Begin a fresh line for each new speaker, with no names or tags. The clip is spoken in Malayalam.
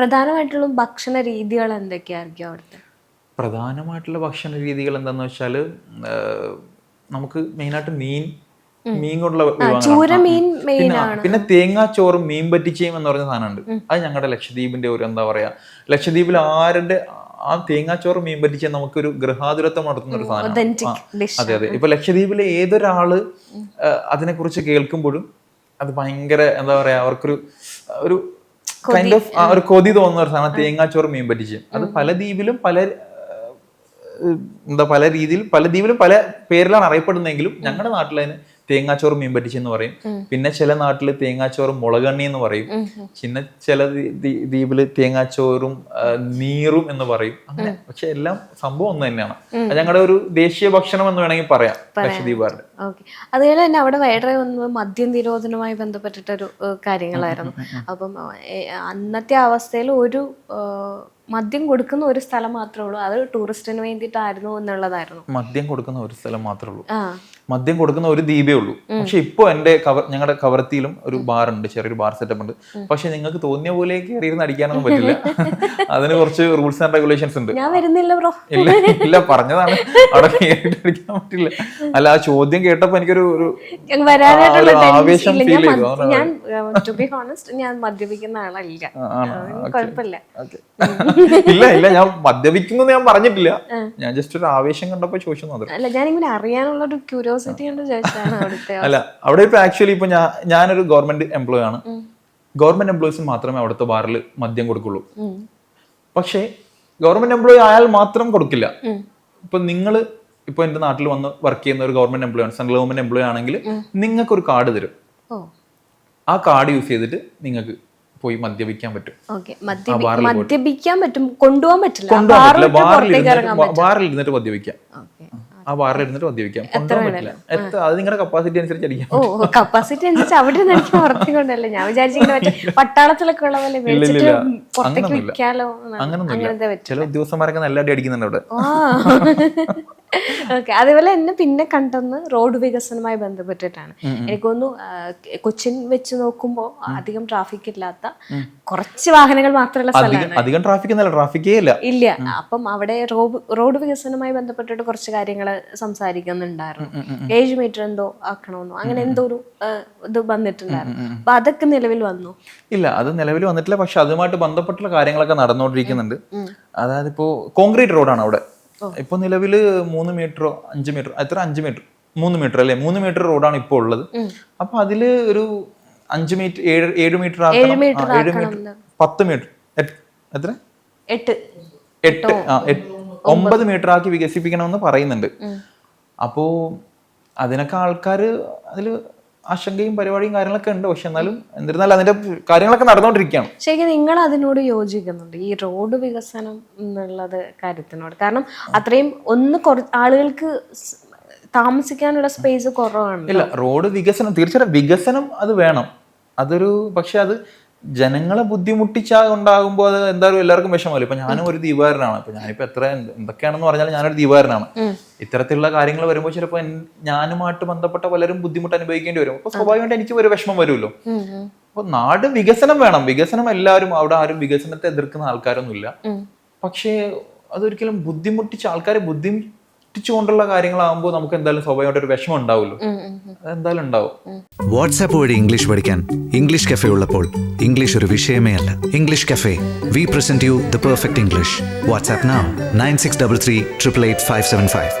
പ്രധാനമായിട്ടുള്ള ഭക്ഷണ രീതികൾ എന്തൊക്കെയായിരിക്കും അവിടുത്തെ?
പ്രധാനമായിട്ടുള്ള ഭക്ഷണ രീതികൾ എന്താണെന്ന് വെച്ചാൽ നമുക്ക് മെയിനായിട്ട് മീൻ മീൻ കൊണ്ടുള്ള വിഭവങ്ങളാണ്. പിന്നെ തേങ്ങാച്ചോറും മീൻ പറ്റിച്ചയും എന്ന് പറഞ്ഞ സാധനമുണ്ട്. അത് ഞങ്ങളുടെ ലക്ഷദ്വീപിന്റെ ഒരു എന്താ പറയാ ലക്ഷദ്വീപിൽ ആരുടെ ആ തേങ്ങാച്ചോറും മീൻ പറ്റിച്ച നമുക്കൊരു ഗൃഹാതുരത്വം നടത്തുന്ന ഒരു സാധനം അതെ അതെ. ഇപ്പൊ ലക്ഷദ്വീപിലെ ഏതൊരാൾ അതിനെ കുറിച്ച് കേൾക്കുമ്പോഴും അത് ഭയങ്കര എന്താ പറയാ അവർക്കൊരു ഒരു കൈൻഡ് ഓഫ് ഒരു കൊതി തോന്നുന്ന ഒരു സാധനം തേങ്ങാച്ചോറ് മീൻ പറ്റിച്ച്. അത് പല ദ്വീപിലും പല എന്താ പല രീതിയിൽ പല ദ്വീപിലും പല പേരിലാണ് അറിയപ്പെടുന്നതെങ്കിലും ഞങ്ങളുടെ നാട്ടിൽ അതിന് തേങ്ങാച്ചോറ് മീൻ പറ്റിച്ച് എന്ന് പറയും പിന്നെ ചില നാട്ടിൽ തേങ്ങാച്ചോറും മുളകണ്ണി എന്ന് പറയും. പിന്നെ ചില ദ്വീ- ദ്വീ- ദ്വീപിൽ തേങ്ങാച്ചോറും നീറും എന്ന് പറയും. അങ്ങനെ പക്ഷെ എല്ലാം സംഭവം ഒന്ന് തന്നെയാണ്. ഞങ്ങളുടെ ഒരു ദേശീയ ഭക്ഷണം എന്ന് വേണമെങ്കിൽ പറയാം ലക്ഷദ്വീപുകാരുടെ
അതുപോലെ തന്നെ അവിടെ വേറെ ഒന്ന് മദ്യം നിരോധനവുമായി ബന്ധപ്പെട്ടിട്ടൊരു കാര്യങ്ങളായിരുന്നു. അപ്പം അന്നത്തെ അവസ്ഥയിൽ ഒരു മദ്യം കൊടുക്കുന്ന ഒരു സ്ഥലം മാത്രമേ ഉള്ളൂ. അത് ടൂറിസ്റ്റിന് വേണ്ടിയിട്ടായിരുന്നു എന്നുള്ളതായിരുന്നു.
മദ്യം കൊടുക്കുന്ന ഒരു സ്ഥലം മാത്രമേ ഉള്ളൂ.
ആ.
മദ്യം കൊടുക്കുന്ന ഒരു ദ്വീപേ ഉള്ളൂ. പക്ഷെ ഇപ്പൊ എന്റെ കവർ ഞങ്ങളുടെ കവർത്തിയിലും ഒരു ബാർ ഉണ്ട് ചെറിയൊരു ബാർ സെറ്റപ്പ് ഉണ്ട് പക്ഷെ നിങ്ങൾക്ക് തോന്നിയ പോലെ കയറിയിരുന്ന് അടിക്കാനൊന്നും പറ്റില്ല. അതിന് കുറച്ച് റൂൾസ് ആൻഡ് റെഗുലേഷൻസ് ഉണ്ട്. ഇല്ല ഇല്ല പറഞ്ഞതാണ്. അവിടെ കയറിയിട്ട് അടിക്കാൻ പറ്റില്ല. അല്ല ആ ചോദ്യം കേട്ടപ്പോ എനിക്കൊരു ഒരു ആവേശം
ഫീൽ
ചെയ്തു.
ഞാൻ മദ്യപിക്കുന്ന ആളല്ല.
ഇല്ല ഇല്ല ഞാൻ മദ്യപിക്കുന്നു ഞാൻ പറഞ്ഞിട്ടില്ല. ഞാൻ ജസ്റ്റ് ഒരു ആവേശം കണ്ടപ്പോ ചോദിച്ചു
അല്ല ഞാനിങ്ങനെ അറിയാനുള്ള ഒരു ക്യൂരിയോസിറ്റി കൊണ്ട് ചോദിച്ചതാണ് അവിടുത്തെ
അല്ല അവിടെ ഇപ്പൊ ആക്ച്വലി ഇപ്പൊ ഞാൻ ഞാനൊരു ഗവൺമെന്റ് എംപ്ലോയി ആണ്. ഗവൺമെന്റ് എംപ്ലോയീസിന് മാത്രമേ അവിടുത്തെ ബാറിൽ മദ്യം കൊടുക്കുള്ളൂ. പക്ഷേ ഗവൺമെന്റ് എംപ്ലോയി ആയാൽ മാത്രം കൊടുക്കില്ല. ഇപ്പൊ നിങ്ങൾ ഇപ്പൊ എന്റെ നാട്ടിൽ വന്ന് വർക്ക് ചെയ്യുന്ന ഒരു ഗവൺമെന്റ് എംപ്ലോയി ആണ്. സെൻട്രൽ ഗവൺമെന്റ് എംപ്ലോയി ആണെങ്കിൽ നിങ്ങൾക്ക് ഒരു കാർഡ് തരും. ആ കാർഡ് യൂസ് ചെയ്തിട്ട് നിങ്ങൾക്ക് പോയി മദ്യപിക്കാൻ പറ്റും.
മദ്യപിക്കാൻ പറ്റും കൊണ്ടുപോകാൻ പറ്റില്ല.
ബാറിൽ ഇരുന്നിട്ട് മദ്യപിക്കാം. ആ ബാറിൽ ഇരുന്നിട്ട് മദ്യപിക്കാം. കൊണ്ടുപോകാൻ പറ്റില്ല. എത്ര അത് നിങ്ങളുടെ കപ്പാസിറ്റി അനുസരിച്ച് അടിക്കാം
ഓ കപ്പാസിറ്റി അനുസരിച്ച് അവിടെ നിന്ന് എനിക്ക് പുറത്തേക്കൊണ്ടല്ലേ ഞാൻ വിചാരിച്ചിങ്ങനെ പട്ടാളത്തിലൊക്കെ ഉള്ള പോലെ. പുറത്തേക്ക്. വിൽക്കാലോ
അങ്ങനൊന്നുമില്ല. ചില ഉദ്യോഗസ്ഥന്മാരൊക്കെ നല്ല അടി അടിക്കുന്നുണ്ട് അവിടെ.
ഓക്കെ അതേപോലെ എന്നെ പിന്നെ കണ്ടെന്ന് റോഡ് വികസനവുമായി ബന്ധപ്പെട്ടിട്ടാണ്. എനിക്കൊന്നു കൊച്ചിൻ വെച്ച് നോക്കുമ്പോൾ അധികം ട്രാഫിക് ഇല്ലാത്ത കുറച്ച് വാഹനങ്ങൾ മാത്രമുള്ള സ്ഥലമാണ്.
അധികം ട്രാഫിക് ട്രാഫിക്കേ ഇല്ല.
ഇല്ല. അപ്പം അവിടെ റോഡ് വികസനവുമായി ബന്ധപ്പെട്ടിട്ട് കുറച്ച് കാര്യങ്ങൾ സംസാരിക്കുന്നുണ്ടായിരുന്നു. ഏഴ് മീറ്റർ എന്തോ ആക്കണമെന്നോ അങ്ങനെ എന്തോ ഒരു ഇത് വന്നിട്ടുണ്ടായിരുന്നു. അപ്പൊ അതൊക്കെ നിലവിൽ വന്നു.
ഇല്ല അത് നിലവിൽ വന്നിട്ടില്ല. പക്ഷെ അതുമായിട്ട് ബന്ധപ്പെട്ടുള്ള കാര്യങ്ങളൊക്കെ നടന്നുകൊണ്ടിരിക്കുന്നുണ്ട്. അതായത് ഇപ്പോ കോൺക്രീറ്റ് റോഡാണ് അവിടെ. ഇപ്പൊ നിലവിൽ മൂന്ന് മീറ്ററോ അഞ്ച് മീറ്റർ എത്ര? അഞ്ച് മീറ്റർ. മൂന്ന് മീറ്റർ അല്ലെ? മൂന്ന് മീറ്റർ റോഡാണ് ഇപ്പോൾ ഉള്ളത്. അപ്പൊ അതിൽ ഒരു അഞ്ച് മീറ്റർ ഏഴ് ഏഴ് മീറ്റർ ആക്കണം. ഏഴ് മീറ്റർ പത്ത് മീറ്റർ. എത്ര?
എട്ട്.
എട്ട്. ആ ഒമ്പത്. മീറ്റർ ആക്കി വികസിപ്പിക്കണമെന്ന് പറയുന്നുണ്ട്. അപ്പോ അതിനൊക്കെ ആൾക്കാർ അതിൽ ആശങ്കയും പരിപാടിയും കാര്യങ്ങളൊക്കെ ഉണ്ട്. പക്ഷെ എന്നാലും എന്നിരുന്നാലും അതിന്റെ കാര്യങ്ങളൊക്കെ നടന്നുകൊണ്ടിരിക്കുകയാണ്
ശരിക്കും നിങ്ങൾ അതിനോട് യോജിക്കുന്നുണ്ട് ഈ റോഡ് വികസനം എന്നുള്ളത് കാര്യത്തിനോട്. കാരണം അത്രയും ഒന്ന് ആളുകൾക്ക് താമസിക്കാനുള്ള സ്പേസ് കുറവാണ്
ഇല്ല റോഡ് വികസനം തീർച്ചയായിട്ടും വികസനം അത് വേണം. അതൊരു പക്ഷെ അത് ജനങ്ങളെ ബുദ്ധിമുട്ടിച്ചാ ഉണ്ടാകുമ്പോൾ അത് എന്തായാലും എല്ലാവർക്കും വിഷമമല്ലോ? ഇപ്പൊ ഞാനും ഒരു ദീപാരനാണ്. ഇപ്പൊ ഞാനിപ്പോ എത്ര എന്തൊക്കെയാണെന്ന് പറഞ്ഞാൽ ഞാനൊരു ദീപാരനാണ്. ഇത്തരത്തിലുള്ള കാര്യങ്ങൾ വരുമ്പോൾ ചിലപ്പോൾ ഞാനുമായിട്ട് ബന്ധപ്പെട്ട പലരും ബുദ്ധിമുട്ട് അനുഭവിക്കേണ്ടി വരും. അപ്പൊ സ്വാഭാവികമായിട്ട് എനിക്ക് ഒരു വിഷമം വരുമല്ലോ. അപ്പൊ നാട് വികസനം വേണം. വികസനം എല്ലാവരും അവിടെ ആരും വികസനത്തെ എതിർക്കുന്ന ആൾക്കാരൊന്നുമില്ല. പക്ഷേ അതൊരിക്കലും ബുദ്ധിമുട്ടിച്ച് ആൾക്കാരെ ബുദ്ധിമുട്ടിച്ചുകൊണ്ടുള്ള കാര്യങ്ങളാകുമ്പോൾ നമുക്ക് എന്തായാലും സ്വാഭാവികമായിട്ട് ഒരു വിഷമം ഉണ്ടാവുമല്ലോ. അതെന്തായാലും ഉണ്ടാവും.
വാട്സാപ്പ് വഴി ഇംഗ്ലീഷ് പഠിക്കാൻ ഇംഗ്ലീഷ് കഫേ ഉള്ളപ്പോൾ ഇംഗ്ലീഷ് ഒരു വിഷയമേ അല്ല. English cafe we present you the perfect English WhatsApp nine six double three triple eight five seven five